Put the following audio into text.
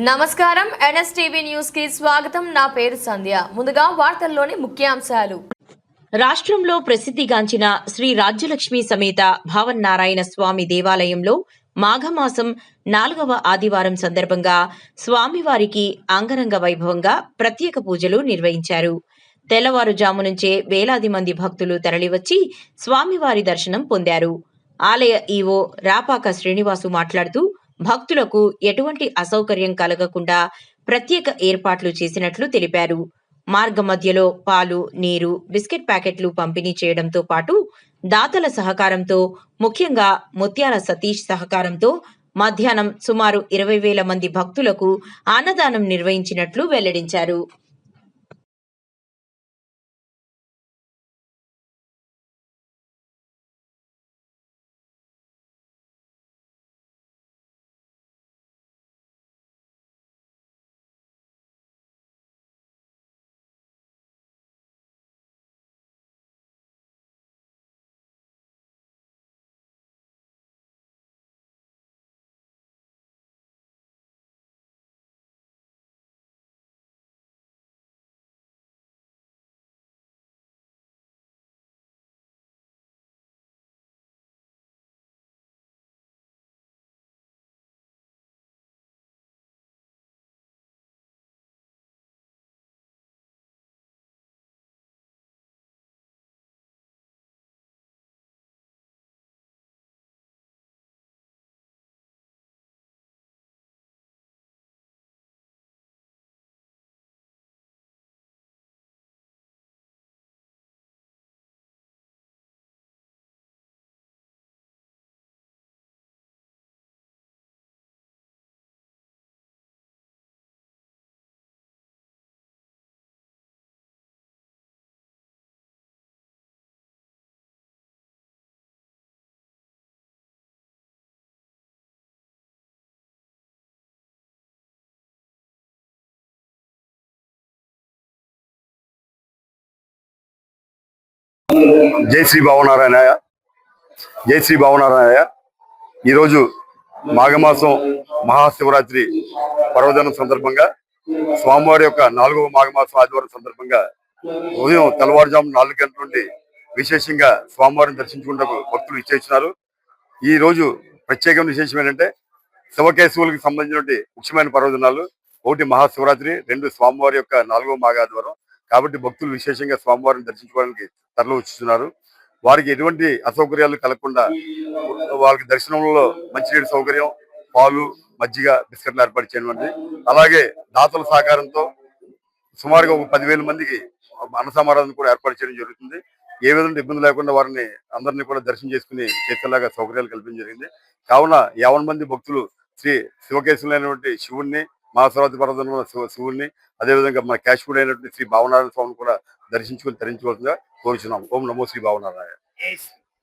నమస్కారం. ఎన్ఎస్టీవీ న్యూస్కి స్వాగతం. నా పేరు సంధ్య. ముందుగా వార్తల్లోని ముఖ్యాంశాలు. రాష్ట్రంలో ప్రసిద్ధిగాంచిన శ్రీ రాజ్యలక్ష్మి సమేత భావన్నారాయణ స్వామి దేవాలయంలో మాఘమాసం నాలుగవ ఆదివారం సందర్భంగా స్వామివారికి అంగరంగ వైభవంగా ప్రత్యేక పూజలు నిర్వహించారు. తెల్లవారుజాము నుంచే వేలాది మంది భక్తులు తరలివచ్చి స్వామివారి దర్శనం పొందారు. ఆలయ ఈవో రాపాక శ్రీనివాసు మాట్లాడుతూ భక్తులకు ఎటువంటి అసౌకర్యం కలగకుండా ప్రత్యేక ఏర్పాట్లు చేసినట్లు తెలిపారు. మార్గ మధ్యలో పాలు నీరు బిస్కెట్ ప్యాకెట్లు పంపిణీ చేయడంతో పాటు దాతల సహకారంతో ముఖ్యంగా ముత్యాల సతీష్ సహకారంతో మధ్యాహ్నం సుమారు ఇరవై వేల మంది భక్తులకు అన్నదానం నిర్వహించినట్లు వెల్లడించారు. జై శ్రీ భావనారాయణయ్య జై శ్రీ భావనారాయణయ్య ఈరోజు మాఘమాసం మహాశివరాత్రి పర్వదినం సందర్భంగా స్వామివారి యొక్క నాలుగవ మాఘమాసం ఆదివారం సందర్భంగా ఉదయం తెల్లవారుజాము నాలుగు గంటల నుండి విశేషంగా స్వామివారిని దర్శించుకుంటూ భక్తులు ఇచ్చేస్తున్నారు ఈ రోజు ప్రత్యేకమైన విశేషం ఏంటంటే శివకేశవులకు సంబంధించినటువంటి ముఖ్యమైన పర్వదినాలు ఒకటి మహాశివరాత్రి రెండు స్వామివారి యొక్క నాలుగవ మాఘాదివారం కాబట్టి భక్తులు విశేషంగా స్వామివారిని దర్శించుకోవడానికి తరలి వారికి ఎటువంటి అసౌకర్యాలు కలగకుండా వాళ్ళకి దర్శనంలో మంచినీటి సౌకర్యం పాలు మజ్జిగ బిస్కెట్లు ఏర్పాటు చేయడం అలాగే దాతల సహకారంతో సుమారుగా ఒక పదివేల మందికి అన్నసమారాధన కూడా ఏర్పాటు చేయడం జరుగుతుంది. ఏ విధంగా ఇబ్బంది లేకుండా వారిని అందరినీ కూడా దర్శనం చేసుకుని చేసేలాగా సౌకర్యాలు కల్పించడం జరిగింది. కావున యావన్ మంది భక్తులు శ్రీ శివకేశులైనటువంటి శివుణ్ణి మహాసరవతి పర్వతం శివ అదేవిధంగా మన కాశ్మీర్ అయినటువంటి శ్రీ భావనారాయణ స్వామిని కూడా దర్శించుకుని తరించవలసిందిగా కోరుచున్నాం ఓం నమో శ్రీ భావనారాయణ